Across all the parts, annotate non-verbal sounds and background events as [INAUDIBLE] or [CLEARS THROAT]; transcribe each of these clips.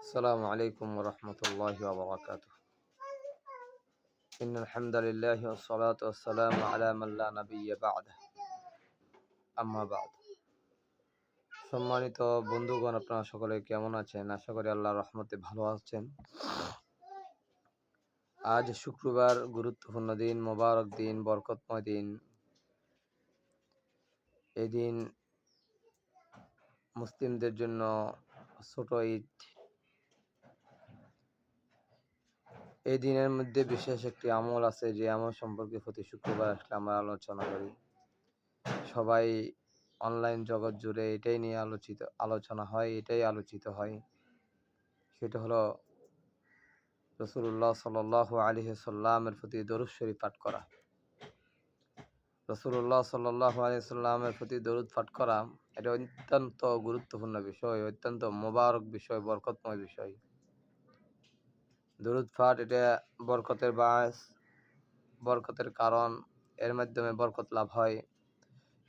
السلام عليكم ورحمة الله وبركاته إن الحمد لله والصلاة والسلام على من لا نبي بعده أما بعد সম্মানিত বন্ধুগণ আপনারা সকলে কেমন আছেন আশা করি আল্লাহ রহমতে ভালো আছেন আজ শুক্রবার গুরুত্বপূর্ণ দিন মোবারক দিন বরকতময় দিন এই দিন মুসলিমদের জন্য ছোট ঈদ এই দিনের মধ্যে বিশেষ একটি আমল আছে যে আমল সম্পর্কে প্রতি শুক্রবার আসলে আমরা আলোচনা করি। সবাই অনলাইন জগৎ জুড়ে এটাই নিয়ে আলোচিত, আলোচনা হয়, এটাই আলোচিত হয়। সেটা হলো রসুল্লাহ সাল আলী সাল্লামের প্রতি দরুদ শরীফ পাঠ করা। রসুল্লাহ সাল্লাহ আলী সাল্লামের প্রতি দরুদ পাঠ করা, এটা অত্যন্ত গুরুত্বপূর্ণ বিষয়, অত্যন্ত মোবারক বিষয়, বরকতময় বিষয়। দরুদ পাঠ, এটা বরকতের বাস, বরকতের কারণ, এর মাধ্যমে বরকত লাভ হয়,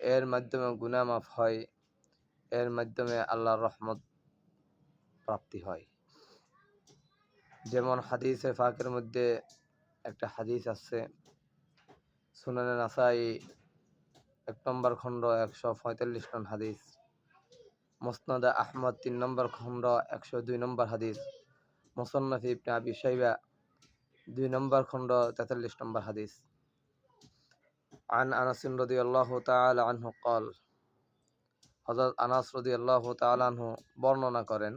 এর মাধ্যমে গুনাহ মাফ হয়, এর মাধ্যমে আল্লাহর রহমত প্রাপ্তি হয়। যেমন হাদিসের ফাঁকের মধ্যে একটা হাদিস আছে, সুনানে নাসাই এক নম্বর খণ্ড একশো পঁয়তাল্লিশ নং হাদিস, মোসনাদা আহমদ তিন নম্বর খণ্ড একশো দুই নম্বর হাদিস। মোসন্নফ ইবনে আবি শাইবা দুই নম্বর খণ্ড তেতাল্লিশ নম্বর হাদিস عن أنس رضي الله تعالى عنه قال হযরত আনাস রাদিয়াল্লাহু তাআলা আনহু বর্ণনা করেন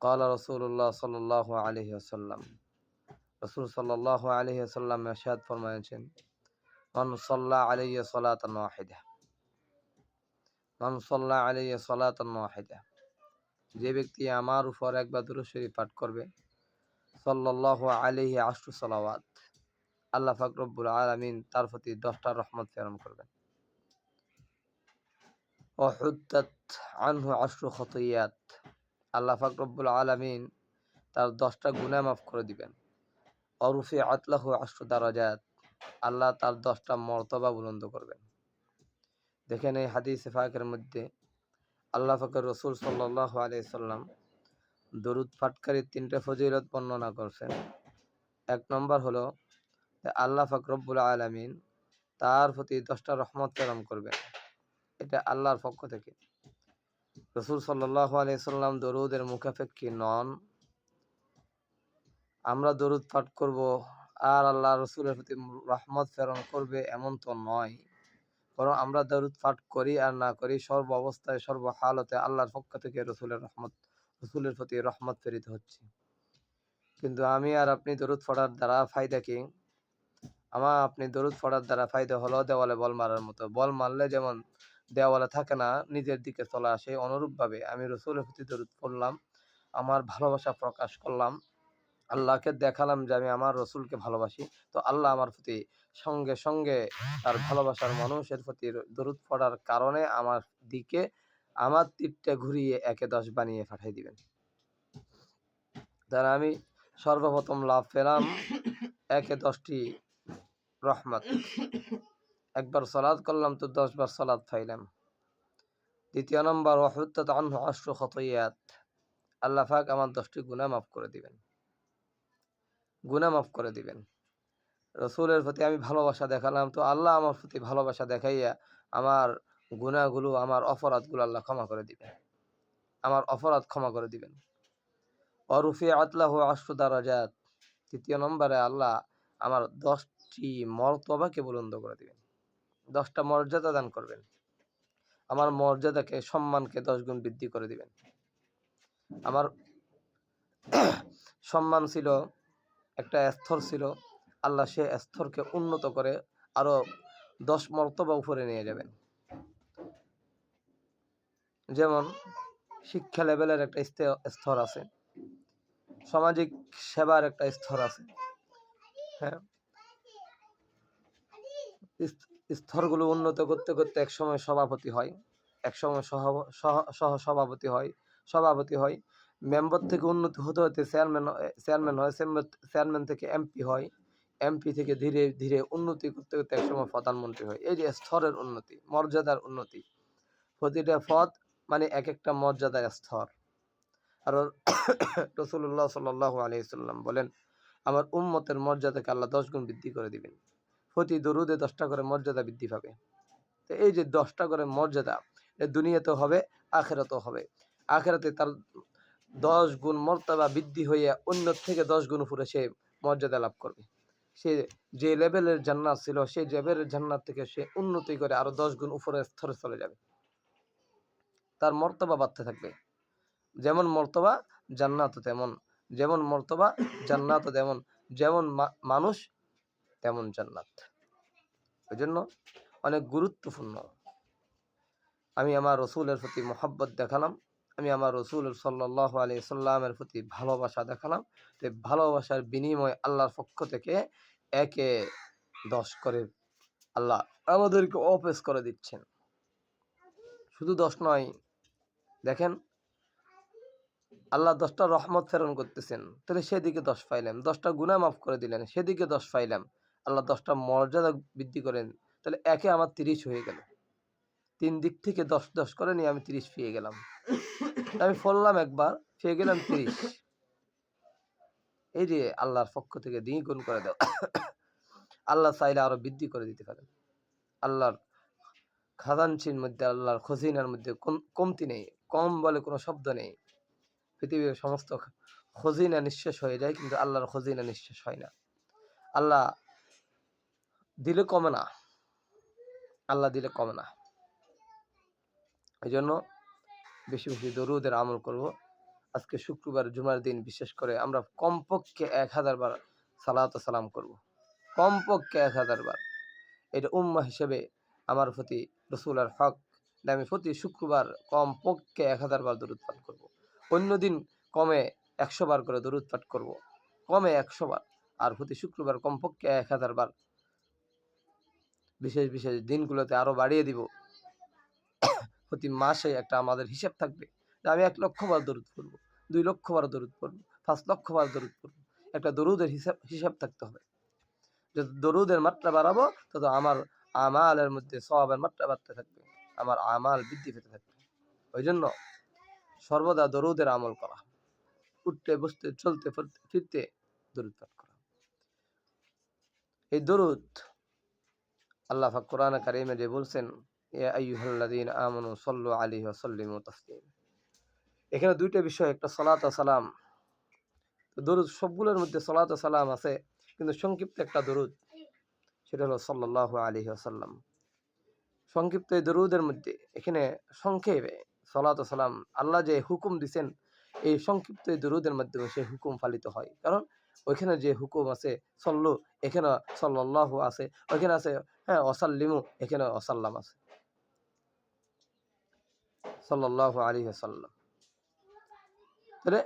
قال رسول الله صلى الله عليه وسلم রাসূল সাল্লাল্লাহু আলাইহি ওয়াসাল্লাম ইরশাদ ফরমায়েছেন মান সাল্লা আলাইহি সালাতান ওয়াহিদা মান সাল্লা আলাইহি সালাতান ওয়াহিদা যে ব্যক্তি আমার উপর একবার দুরূদ শরীফ পাঠ করবে, সাল্লাল্লাহু আলাইহি আশরু সালাওয়াত, আল্লাহ ফাকরবুল আলামিন তার প্রতি দশটা রহমত প্রেরণ করবেন। আল্লাহ পাক রব্বুল আলামিন তার দশটা গুনাহ মাফ করে দিবেন। অরুফি আতলাহ আশরু দারাজাত, আল্লাহ তার দশটা মর্তবা বুলন্দ করবেন। দেখেন এই হাদিস ফাকের মধ্যে আল্লাহ ফাকের রসুল সাল্লাহ আলিয়া সাল্লাম দরুদ ফাটকারী তিনটা ফজিলত বর্ণনা করছেন। এক নম্বর হলো আল্লাহ ফাক রব্বুল আলমিন তার প্রতি দশটা রহমত প্রেরণ করবেন। এটা আল্লাহর পক্ষ থেকে। রসুল সাল্লাহ আলিয়াল্লাম দরুদের মুখাপেক্ষী নন। আমরা দরুদ পাঠ করব আর আল্লাহ রসুলের প্রতি রহমত প্রেরণ করবে এমন তো নয়। বরং আমরা দরুদ পাঠ করি আর না করি সর্ব অবস্থায়, সর্ব হালতে আল্লাহর পক্ষ থেকে রসুলের রহমত, রসুলের প্রতি রহমত প্রেরিত হচ্ছে। কিন্তু আমি আর আপনি দরুদ পড়ার দ্বারা ফায়দা কি? আমার আপনি দরুদ পড়ার দ্বারা ফায়দা হলো দেওয়ালে বল মারার মতো। বল মারলে যেমন দেওয়ালে থাকে না, নিজের দিকে চলে আসে। অনুরূপভাবে আমি রসুলের প্রতি দরুদ পড়লাম, আমার ভালোবাসা প্রকাশ করলাম আল্লাহকে দেখালাম যে আমি আমার রসুলকে ভালোবাসি। তো আল্লাহ আমার প্রতি সঙ্গে সঙ্গে তার ভালোবাসার মানুষের প্রতি দরুদ পড়ার কারণে আমার দিকে, আমার তীরটা ঘুরিয়ে একে দশ বানিয়ে পাঠিয়ে দিবেন। তারা আমি সর্বপ্রথম লাভ পেলাম একে দশটি রহমত। একবার সলাদ করলাম তো দশ বার সলাদ পাইলাম। দ্বিতীয় নম্বর আল্লাহ পাক আমার দশটি গুনাহ মাফ করে দিবেন। গুনাহ মাফ করে দিবেন। রসুলের প্রতি আমি ভালোবাসা দেখালাম, তো আল্লাহ আমার প্রতি ভালোবাসা দেখাইয়া আমার গুণাগুলো আমার অপরাধগুলো আল্লাহ ক্ষমা করে দিবেন। আমার অপরাধ ক্ষমা করে দিবেন। অরুফি আতলাহ আশু দারাজাত। তৃতীয় নম্বরে আল্লাহ আমার দশটি মর্তবাকে বুলন্দ করে দিবেন। দশটা মর্যাদা দান করবেন। আমার মর্যাদাকে, সম্মানকে দশ গুণ বৃদ্ধি করে দিবেন। আমার [CLEARS THROAT] সম্মান ছিল একটা স্তর ছিল, আল্লাহ সে স্তরকে উন্নত করে আরও দশ মর্তবা উপরে নিয়ে যাবেন। যেমন শিক্ষা লেভেলের একটা স্তর আছে, সামাজিক সেবার একটা স্তর আছে হ্যাঁ? স্তরগুলো উন্নত করতে করতে একসময় সভাপতি হয়, একসময় সহ, সভাপতি হয় সভাপতি হয় মেম্বার থেকে উন্নতি হতে হতে চেয়ারম্যান চেয়ারম্যান হয় চেয়ারম্যান থেকে এমপি হয় এমপি থেকে ধীরে ধীরে উন্নতি করতে করতে একসময় প্রধানমন্ত্রী হয়। এই যে স্তরের উন্নতি মর্যাদার উন্নতি প্রতিটা পদ মানে এক একটা মর্যাদার স্তর। আর [COUGHS] রসুল্লাহ সাল্লাহ আলিয়াল্লাম বলেন আমার উম্মতের মর্যাদাকে আল্লাহ দশ গুণ বৃদ্ধি করে দিবেন। প্রতি দরুদে দশটা করে মর্যাদা বৃদ্ধি পাবে। তো এই যে দশটা করে মর্যাদা এ দুনিয়াতেও হবে আখেরাতেও হবে। আখেরাতে তার দশ গুণ মর্যাদা বৃদ্ধি হয়ে অন্য থেকে দশ গুণ উপরে সে মর্যাদা লাভ করবে। সে যে লেভেলের জান্নাত ছিল সেই লেভেলের জান্নাত থেকে সে উন্নতি করে আরও দশ গুণ উপরে স্তরে চলে যাবে। তার মর্তবা বাড়তে থাকবে। যেমন মর্তবা, জান্নাত তেমন। যেমন মর্তবা, জান্নাত তেমন। যেমন মানুষ তেমন জান্নাত। ওই জন্য অনেক গুরুত্বপূর্ণ। আমি আমার রসুলের প্রতি মোহাব্বত দেখালাম। আমি আমার রসুল সাল্লাহ আলি সাল্লামের প্রতি ভালোবাসা দেখালাম। তো ভালোবাসার বিনিময় আল্লাহর পক্ষ থেকে একে দশ করে আল্লাহ আমাদেরকে অপেস করে দিচ্ছেন। শুধু দশ নয়, দেখেন, আল্লাহ দশটা রহমত প্রেরণ করতেছেন। তাহলে সেদিকে দশ পাইলাম দশটা গুণা মাফ করে দিলেন, সেদিকে দশ পাইলাম, আল্লাহ দশটা মর্যাদা বৃদ্ধি করেন, তাহলে একে আমার তিরিশ হয়ে গেল। তিন দিক থেকে দশ দশ করে নিয়ে আমি তিরিশ পেয়ে গেলাম। আমি ফললাম একবার পেয়ে গেলাম তিরিশ। এই যে আল্লাহর পক্ষ থেকে দ্বিগুণ করে দাও। আল্লাহ চাইলে আরও বৃদ্ধি করে দিতে পারেন। আল্লাহর খাজানচির মধ্যে, আল্লাহর খজিনার মধ্যে কমতি নেই। কম বলে কোনো শব্দ নেই। পৃথিবীর সমস্ত খজিনা নিঃশেষ হয়ে যায়, কিন্তু আল্লাহর খজিনা নিঃশেষ হয় না। আল্লাহ দিলে কমে না। আল্লাহ দিলে কমে না। এই জন্য বেশি বেশি দরুদের আমল করব। আজকে শুক্রবার জুমার দিন, বিশেষ করে আমরা কমপক্ষে এক হাজার বার সালাত সালাম করব। কমপক্ষে এক হাজার বার। এটা উম্মা হিসেবে আমার প্রতি রসুলার হক আমি প্রতি শুক্রবার কমপক্ষে এক হাজার বার দরুদ পাঠ করব। অন্যদিন কমে একশো বার করে দরুদ পাঠ করব। কমে একশো বার। আর প্রতি শুক্রবার কমপক্ষে এক হাজার বার। বিশেষ বিশেষ দিনগুলোতে আরও বাড়িয়ে দিব। প্রতি মাসে একটা আমাদের হিসাব থাকবে আমি এক লক্ষ বার দরুদ পড়ব, দুই লক্ষ বার দরুদ পড়ব, পাঁচ লক্ষ বার দরুদ পড়ব। একটা দরুদের হিসাব হিসাব থাকতে হবে। যত দরুদের মাত্রা বাড়াবো, তত আমার আমালের মধ্যে সবের মাত্রা বাড়তে থাকবে, আমার আমাল বৃদ্ধি পেতে থাকবে। ওই জন্য সর্বদা দরুদের আমল করা, উঠতে, বসতে, চলতে, ফিরতে- ফিরতে দরুদ পাঠ করা। এই দরুদ আল্লাহ পাক কোরআন কারিমে যে বলছেন এখানে দুইটা বিষয়, একটা সালাত সালাম। দরুদ সবগুলোর মধ্যে সালাত সালাম আছে, কিন্তু সংক্ষিপ্ত একটা দরুদ, সেটা হলো সাল্লাল্লাহু আলাইহি ওয়াসাল্লাম। সংক্ষিপ্ত এই দরুদের মধ্যে এখানে সংক্ষেপে সালাত সালাম, আল্লাহ যে হুকুম দিছেন, এই সংক্ষিপ্ত এই দরুদের মাধ্যমে সেই হুকুম পালিত হয়। কারণ ওইখানে যে হুকুম আছে, সল্লু, এখানে সাল্লাল্লাহু আছে, ওইখানে আছে হ্যাঁ অসাল্লিমু এখানে অসাল্লাম আছে। ওয়াসাল্লাম। তাহলে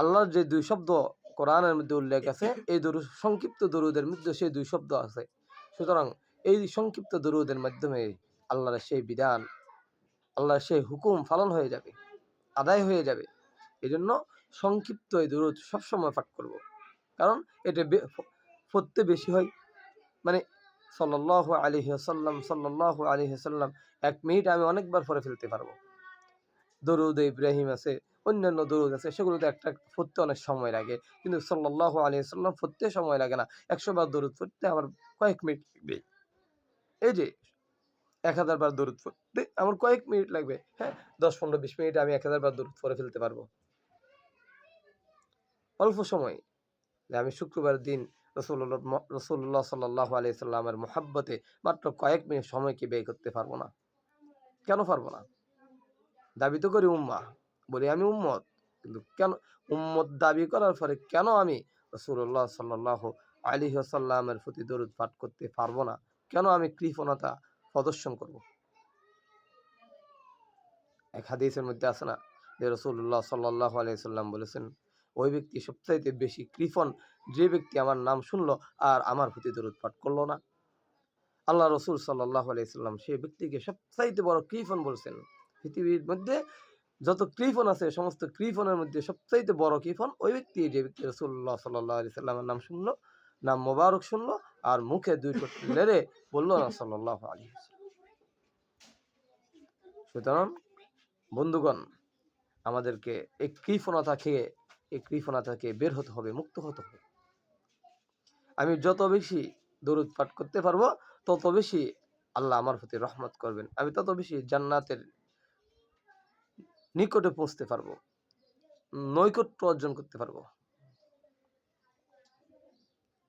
আল্লাহর যে দুই শব্দ কোরআনের মধ্যে উল্লেখ আছে, এই দরু, সংক্ষিপ্ত দরুদের মধ্যে সেই দুই শব্দ আছে। সুতরাং এই সংক্ষিপ্ত দরুদের মাধ্যমে আল্লাহর সেই বিধান, আল্লাহর সেই হুকুম পালন হয়ে যাবে, আদায় হয়ে যাবে। এই জন্য সংক্ষিপ্ত এই দরুদ সবসময় পাঠ করব। কারণ এটা পড়তে বেশি হয়। মানে সাল্লাহ আলী সাল্লাম সাল্লাহ আলী সাল্লাম এক মিনিট আমি অনেকবার পরে ফেলতে পারব। দরুদ ইব্রাহিম আছে, অন্যান্য দরুদ আছে, সেগুলোতে একটা পড়তে অনেক সময় লাগে। কিন্তু সাল্লাহ আলী সাল্লাম পড়তে সময় লাগে না। একশো বার দরুদ পড়তে আমার কয়েক মিনিট লাগবে। এই যে, এক হাজার বার দরুদ পড়তে আমার কয়েক মিনিট লাগবে। হ্যাঁ দশ, পনেরো, বিশ মিনিটে আমি এক হাজার বার দরুদ পরে ফেলতে পারব। অল্প সময়। আমি শুক্রবার দিন রসুল্লাহ রসুল্লাহ সাল্লাহ আলি সাল্লামের মোহাব্বতে মাত্র কয়েক মিনিট সময়কে ব্যয় করতে পারব না। কেন পারব না? দাবি তো করি উম্মা, বলি আমি উম্মত। কিন্তু কেন, উম্মত দাবি করার পরে কেন আমি রসুল্লাহ সাল্লাহ আলী সাল্লামের প্রতি দরুদ পাঠ করতে পারব না? কেন আমি কৃপণতা প্রদর্শন করব? এক হাদিসের মধ্যে আছে না যে রসুল্লাহ সাল্লাহ আলি সাল্লাম বলেছেন, ওই ব্যক্তি সবচাইতে বেশি কৃপণ যে ব্যক্তি আমার নাম শুনলো আর আমার প্রতি দরুদ পাঠ করল না? আল্লাহ রসুল সাল্লাহ আলাইসাল্লাম সেই ব্যক্তিকে সবচাইতে বড় কৃপণ বলছেন। পৃথিবীর মধ্যে যত কৃপণ আছে, সমস্ত কৃপণের মধ্যে সবচাইতে বড় কৃপণ ওই ব্যক্তি, যে ব্যক্তি রসুল্লাহ সাল্লাহ আলি সাল্লামের নাম শুনলো, নাম মোবারক শুনলো আর মুখে দুই ঠোঁট লেড়ে বলল, না সাল্লাহ আলী সুতরাং, বন্ধুগণ, আমাদেরকে এই কৃপণতা খেয়ে এই কৃপণতা থেকে বের হতে হবে, মুক্ত হতে হবে। আমি যত বেশি দরুদ পাঠ করতে পারব, তত বেশি আল্লাহ আমার প্রতি রহমত করবেন। আমি তত বেশি জান্নাতের নিকটে পৌঁছতে পারব। নৈকট্য অর্জন করতে পারব।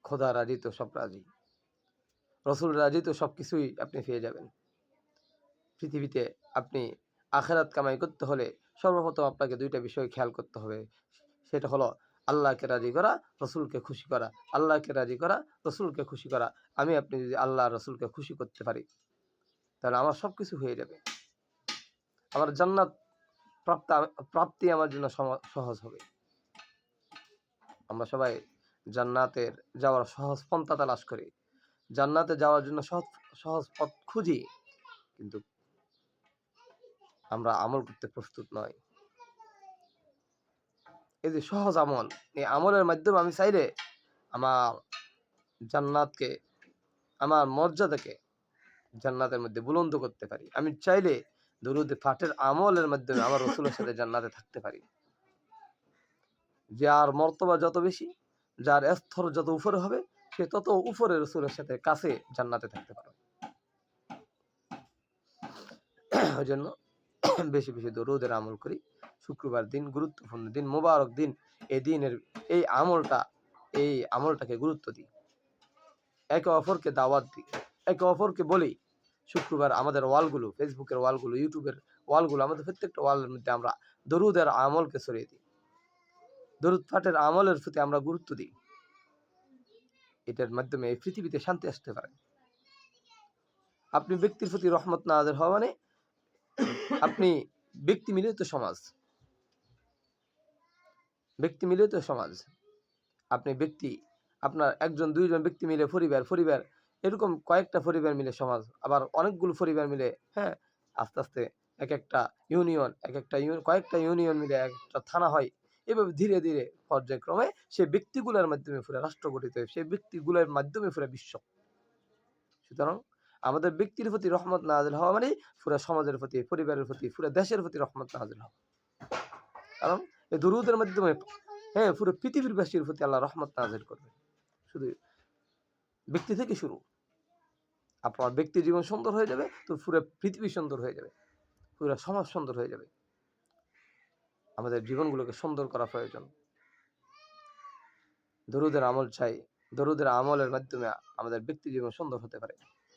খোদা রাজি তো সব রাজি। রসুল রাজি তো সব কিছুই আপনি পেয়ে যাবেন। পৃথিবীতে আপনি আখেরাত কামাই করতে হলে সর্বপ্রথম আপনাকে দুইটা বিষয় খেয়াল করতে হবে। সেটা হলো আল্লাহকে রাজি করা, রসুলকে খুশি করা। আল্লাহকে রাজি করা, রসুলকে খুশি করা। আমি আপনি যদি আল্লাহ, রসুলকে খুশি করতে পারি, তাহলে আমার সব কিছু হয়ে যাবে। আমার জান্নাত প্রাপ্ত, প্রাপ্তি আমার জন্য সহজ হবে। আমরা সবাই জান্নাতের যাওয়ার সহজ পন্থা তালাশ করি। জান্নাতে যাওয়ার জন্য সহজ সহজ পথ খুঁজি, কিন্তু আমরা আমল করতে প্রস্তুত নয় এই যে সহজ আমল, এই আমলের মাধ্যমে আমি চাইলে আমার জান্নাতকে, আমার মর্যাদাকে জান্নাতের মধ্যে বুলন্দ করতে পারি। আমি চাইলে দরুদ পাঠের আমলের মাধ্যমে আমার রসুলের সাথে জান্নাতে থাকতে পারি। যার মর্তবা যত বেশি, যার স্তর যত উপরে হবে, সে তত উপরে রসুলের সাথে কাছে জান্নাতে থাকতে পারবে। ওই জন্য বেশি বেশি দরুদের আমল করি। শুক্রবার দিন, গুরুত্বপূর্ণ দিন, মোবারক দিন এই দিনের এই আমলটা, এই আমলটাকে গুরুত্ব দিই। একে অপরকে দাওয়াত দিই। একে অপরকে বলি শুক্রবার আমাদের ওয়ালগুলো ফেসবুকের ওয়ালগুলো ইউটিউবের ওয়ালগুলো, আমাদের প্রত্যেকটা ওয়ালের মধ্যে আমরা দরুদের আমলকে ছড়িয়ে দিই। দরুদ পাঠের আমলের প্রতি আমরা গুরুত্ব দিই। এটার মাধ্যমে এই পৃথিবীতে শান্তি আসতে পারে। আপনি ব্যক্তির প্রতি রহমত নাজের হওয়া মানে আপনি ব্যক্তি মিলিত সমাজ। ব্যক্তি মিলিত সমাজ। আপনি ব্যক্তি, আপনার একজন, দুইজন ব্যক্তি মিলে পরিবার পরিবার এরকম কয়েকটা পরিবার মিলে সমাজ, আবার অনেকগুলো পরিবার মিলে হ্যাঁ আস্তে আস্তে এক একটা ইউনিয়ন এক একটা কয়েকটা ইউনিয়ন মিলে এক একটা থানা হয়। এভাবে ধীরে ধীরে পর্যায়ক্রমে সেই ব্যক্তিগুলোর মাধ্যমে পুরো রাষ্ট্র গঠিত হয়, সেই ব্যক্তিগুলোর মাধ্যমে পুরো বিশ্ব। সুতরাং আমাদের ব্যক্তির প্রতি রহমত নাজিল হওয়া মানে পুরো সমাজের প্রতি, পরিবারের প্রতি, পুরো দেশের প্রতি রহমত নাজিল হওয়া। কারণ এই দুরুদের মাধ্যমে হ্যাঁ পুরো পৃথিবীর বাসীর প্রতি আল্লাহ রহমত নাজিল করবে শুধু ব্যক্তি থেকে শুরু। আপনার ব্যক্তি জীবন সুন্দর হয়ে যাবে, তো পুরো পৃথিবী সুন্দর হয়ে যাবে, পুরো সমাজ সুন্দর হয়ে যাবে। আমাদের জীবনগুলোকে সুন্দর করা প্রয়োজন। দরুদের আমল চাই, দরুদের আমলের মাধ্যমে আমাদের ব্যক্তি জীবন সুন্দর হতে পারে,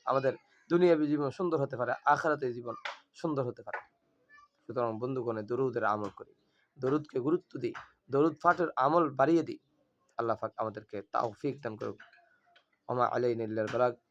আমাদের দুনিয়াবী জীবন সুন্দর হতে পারে আখারাতে জীবন সুন্দর হতে পারে। সুতরাং বন্ধুগণে, দরুদের আমল করি, দরুদকে গুরুত্ব দিই, দরুদ ফাটের আমল বাড়িয়ে দিই। আল্লাহ পাক আমাদেরকে তাওফিক দান করুক। ওমা আলাইনা ইল্লাল